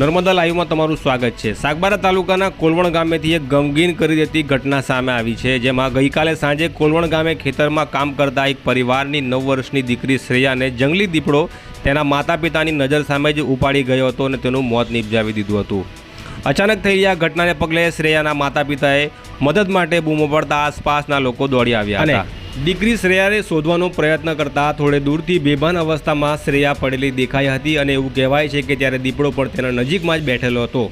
નર્મદા લાઈવમાં તમારું સ્વાગત છે. સાગબારા તાલુકાના કોલવણ ગામેથી એક ગમગીન કરી દેતી ઘટના સામે આવી છે જેમાં ગઈકાલે સાંજે કોલવણ ગામે ખેતરમાં કામ કરતા એક પરિવારની નવ વર્ષની દીકરી શ્રેયાને જંગલી દીપડો તેના માતા પિતાની નજર સામે જ ઉપાડી ગયો હતો અને તેનું મોત નિપજાવી દીધું હતું. અચાનક થઈ આ ઘટનાને પગલે શ્રેયાના માતા પિતાએ મદદ માટે બૂમો પડતા આસપાસના લોકો દોડી આવ્યા હતા. દીકરી શ્રેયાને શોધવાનો પ્રયત્ન કરતા થોડે દૂરથી બેભાન અવસ્થામાં શ્રેયા પડેલી દેખાઈ હતી અને એવું કહેવાય છે કે ત્યારે દીપડો પણ તેના નજીકમાં જ બેઠેલો હતો.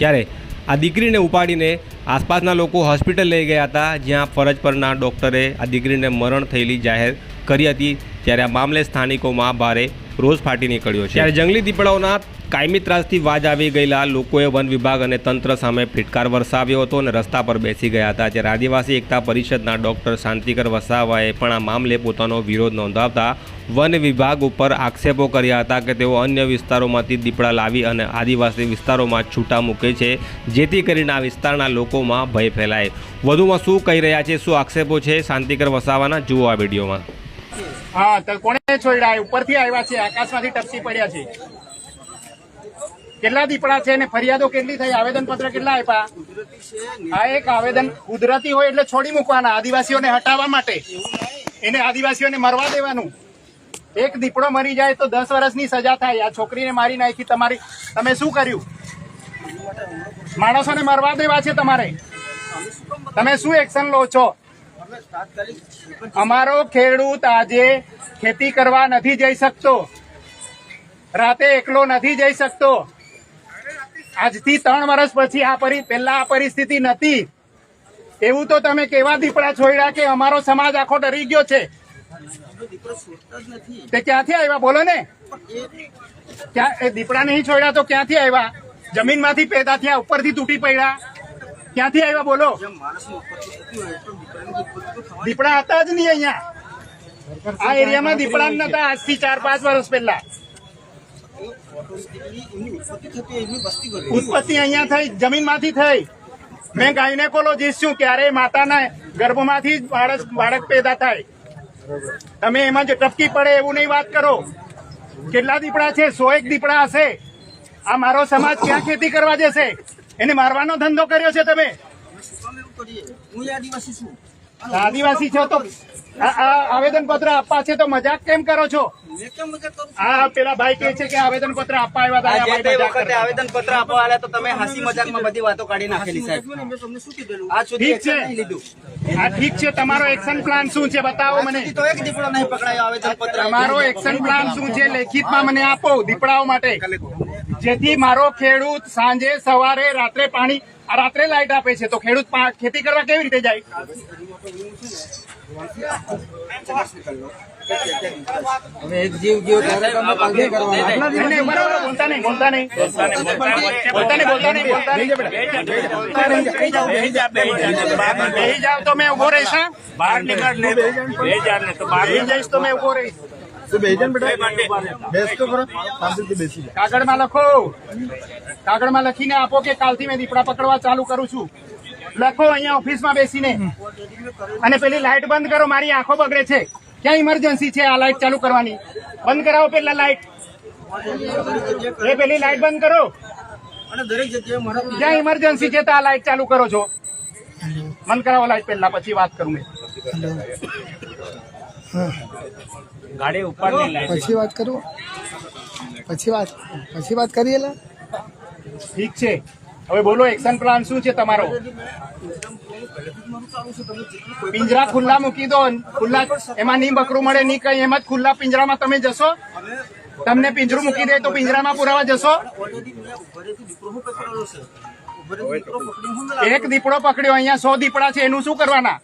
ત્યારે આ દીકરીને ઉપાડીને આસપાસના લોકો હોસ્પિટલ લઈ ગયા હતા, જ્યાં ફરજ પરના ડૉક્ટરે આ દીકરીને મરણ થયેલી જાહેર કરી હતી. ત્યારે આ મામલે સ્થાનિકોમાં ભારે રોષ ફાટી નીકળ્યો છે. ત્યારે જંગલી દીપડાઓના કાયમી ત્રાસથી વાજ આવી ગયેલા લોકોએ વન વિભાગ અને તંત્ર સામે ફિટકાર વરસાવ્યો હતો અને રસ્તા પર બેસી ગયા હતા. જ્યારે આદિવાસી એકતા પરિષદના ડૉક્ટર શાંતિકર વસાવાએ પણ આ મામલે પોતાનો વિરોધ નોંધાવતા વન વિભાગ ઉપર આક્ષેપો કર્યા હતા કે તેઓ અન્ય વિસ્તારોમાંથી દીપડા લાવી અને આદિવાસી વિસ્તારોમાં છૂટા મૂકે છે, જેથી કરીને આ વિસ્તારના લોકોમાં ભય ફેલાય. વધુમાં શું કહી રહ્યા છે, શું આક્ષેપો છે, શાંતિકર વસાવાના જુઓ આ વિડીયોમાં. હા, તો કોને છોડ્યા? ઉપરથી આવ્યા છે, આકાશમાંથી ટપસી પડ્યા છે. કેટલા દીપડા છે અને ફરિયાદો કેટલી થઈ? આવેદન પત્ર કેટલા આપ્યા? આ એક આવેદન કુદરતી હોય એટલે છોડી મૂકવાના, આદિવાસીઓને હટાવવા માટે. એને આદિવાસીઓને મરવા દેવાનું. એક દીપડો મરી જાય તો દસ વર્ષની સજા થાય. આ છોકરીને મારી નાખી. તમારી, તમે શું કર્યું? માણસોને મરવા દેવા છે તમારે. તમે શું એક્શન લો છો? અમારો ખેડૂત આજે ખેતી કરવા નથી જઈ શકતો. રાતે એકલો નથી જઈ શકતો. આજથી ત્રણ વર્ષ પછી આ પરી, પહેલા આ પરિસ્થિતિ નથી. એવું તો તમે કેવા દીપડા છોડ્યા કે અમારો સમાજ આખો ડરી ગયો છે? તે ક્યાંથી આવ્યા? બોલો ને. ક્યાં દીપડા નહીં છોડ્યા તો ક્યાંથી આવ્યા? જમીનમાંથી પેદા થયા, ઉપરથી તૂટી પડ્યા. ક્યાંથી આવ્યા બોલો? દીપડા હતા જ નહીં અહીંયા. આ એરિયામાં દીપડા જ નતા આજથી ચાર પાંચ વર્ષ પહેલા. ઉત્પત્તિ અહીંયા થઈ જમીનમાંથી થઈ. મેં ગાયનેકોલોજીસ્ટ છું ક્યારેય માતાના ગર્ભમાંથી જ બાળક બાળક પેદા થાય. તમે એમાં જે ટપકી પડે એવું નહીં વાત કરો. કેટલા દીપડા છે? સો એક દીપડા હશે. આ મારો સમાજ ક્યાં ખેતી કરવા જશે? એને મારવાનો ધંધો કર્યો છે તમે? આદિવાસી છો. તો આવેદન પત્ર આપવા છે તો મજાક કેમ કરો છો? હા પેલા ભાઈ કે છે કે આવેદન પત્ર આપવા આવ્યા હતા મજાક. આવેદન પત્ર આપવા આવ્યા તો તમે હાસી મજાકમાં બધી વાતો કાઢી નાખેલી સાહેબ. ઠીક છે. આ ઠીક છે. તમારો એક્શન પ્લાન શું છે બતાવો મને. તો એક દીપડો નહીં પકડાયો આવેદન પત્ર તમારો એક્શન પ્લાન શું છે? લેખિતમાં મને આપો દીપડાઓ માટે. જેથી મારો ખેડૂત સાંજે સવારે રાત્રે પાણી રાત્રે લાઈટ આપે છે. તો ખેડૂત ખેતી કરવા કેવી રીતે જાય? નહીં, નહીં, બરાબર, બોલતા નહીં બોલતા નહીં. બોલતા નહીં બોલતા નહીં. બોલતા નહીં બોલતા નહીં બેહી જાવ તો મેં ઊભો રહીશ? બહાર નીકળ બે હજાર ને તો બહાર જઈશ તો મેં ઊભો રહીશ. બેસ તો ખરો? શાંતિથી બેસી જાય કાગળમાં લખો. કાગળમાં લખીને આપો કે કાલથી મેં દીપડા પકડવા ચાલુ કરું છું. લખો અહીંયા ઓફિસમાં બેસીને. અને પેલી લાઈટ બંધ કરો મારી આંખો બગડે છે. ક્યાં ઇમરજન્સી છે આ લાઈટ ચાલુ કરવાની? બંધ કરાવો પેલા લાઈટ. એ પેલી લાઈટ બંધ કરો. અને દરેક જગ્યાએ મારા ક્યાં ઇમરજન્સી છે તો આ લાઈટ ચાલુ કરો છો. બંધ કરાવો લાઈટ પહેલા પછી વાત કરું મેં. ગાડી ઉપર પછી વાત કરું? પછી વાત પછી વાત કરીએ લા? ઠીક છે. હવે બોલો એક્શન પ્લાન શું છે તમારો? પિંજરા ખુલ્લા મૂકી દો. ખુલ્લા એમાં નહીં બકરું મળે નહીં કઈ. એમ જ ખુલ્લા પિંજરામાં તમે જશો. તમને પિંજરું મૂકી દે તો પિંજરામાં પુરાવા જશો. એક દીપડો પકડ્યો અહીંયા સો દીપડા છે એનું શું કરવાના?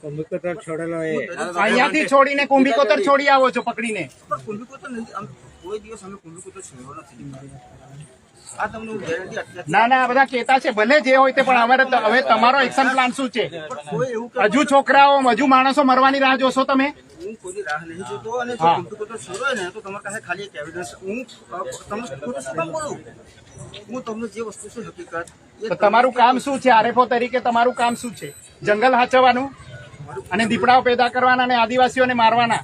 અહીંયાથી છોડીને કુંભીકોતર છોડી આવો છો પકડીને. કોઈ દિવસ અમે કુંભીકોતર છોડ્યો નથી. આ તમને હું ગેરંટી અત્યારે ના ના આ બધા કેતા છે ભલે જે હોય તે પણ અમારે હવે તમારો એક્શન પ્લાન શું છે? કોઈ એવું કે હજુ છોકરાઓ હજુ માણસો મરવાની રાહ જોશો તમે? હું કોઈની રાહ નહીં જોતો અને જો હા. કુંભીકોતર છોડ્યો ને તો તમારી પાસે ખાલી એક એવિડન્સ હું તમને ખોટું શું કામ બોલું? હું તમને જે વસ્તુ છે હકીકત તમારું કામ શું છે? આરએફઓ તરીકે તમારું કામ શું છે? જંગલ હાચવવાનું અને દીપડાઓ પેદા કરવાના અને આદિવાસીઓને મારવાના?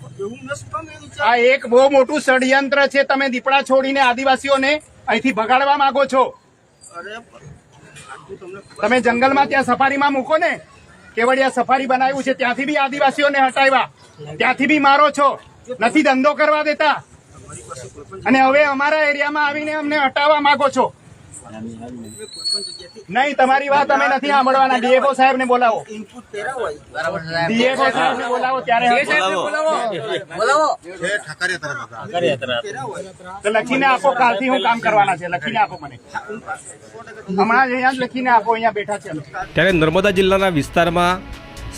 આ એક બહુ મોટું ષડયંત્ર છે. તમે દીપડા છોડીને આદિવાસીઓને અહીંથી ભગાડવા માંગો છો. તમે જંગલમાં ત્યાં સફારીમાં મૂકો ને. કેવડિયા સફારી બનાવ્યું છે, ત્યાંથી બી આદિવાસીઓને હટાવ્યા. ત્યાંથી બી મારો છો. નથી ધંધો કરવા દેતા. અને હવે અમારા એરિયામાં આવીને અમને હટાવવા માંગો છો. નહીં તમારી વાત અમે નથી સાંભળવાના. ડીએફઓ સાહેબ ને બોલાવો. ઇનપુટ કર્યા હોય ડીએફઓ સાહેબ. ને બોલાવો ત્યારે તો લખીને આપો કાલથી હું કામ કરવાના છે. લખીને આપો મને. હમણાં જ અહીંયા જ લખીને આપો અહીંયા બેઠા છે ત્યારે નર્મદા જિલ્લાના વિસ્તારમાં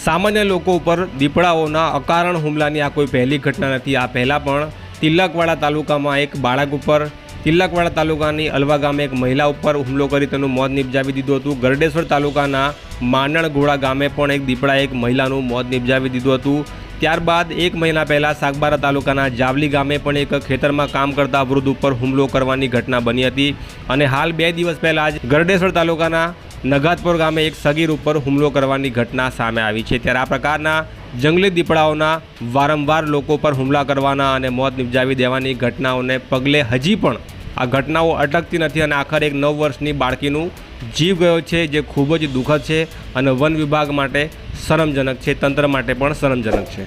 સામાન્ય લોકો ઉપર દીપડાઓના અકારણ હુમલાની આ કોઈ પહેલી ઘટના નથી. આ પહેલાં પણ તિલકવાડા તાલુકામાં એક બાળક ઉપર તિલકવાડા તાલુકાની અલવા ગામે એક મહિલા ઉપર હુમલો કરી તેનું મોત નિપજાવી દીધું હતું. ગરડેશ્વર તાલુકાના માનણગોળા ગામે પણ એક દીપડાએ એક મહિલાનું મોત નિપજાવી દીધું હતું. ત્યારબાદ એક મહિના પહેલાં સાગબારા તાલુકાના જાવલી ગામે પણ એક ખેતરમાં કામ કરતા વૃદ્ધ ઉપર હુમલો કરવાની ઘટના બની હતી અને હાલ બે દિવસ પહેલાં જ ગરડેશ્વર તાલુકાના નગાતપુર ગામે એક સગીર ઉપર હુમલો કરવાની ઘટના સામે આવી છે. ત્યારે આ પ્રકારના જંગલી દીપડાઓના વારંવાર લોકો પર હુમલા કરવાના અને મોત નિપજાવી દેવાની ઘટનાઓને પગલે હજી પણ આ ઘટનાઓ અટકતી નથી અને આખરે એક નવ વર્ષની બાળકીનું જીવ ગયો છે, જે ખૂબ જ દુઃખદ છે અને વન વિભાગ માટે શરમજનક છે, તંત્ર માટે પણ શરમજનક છે.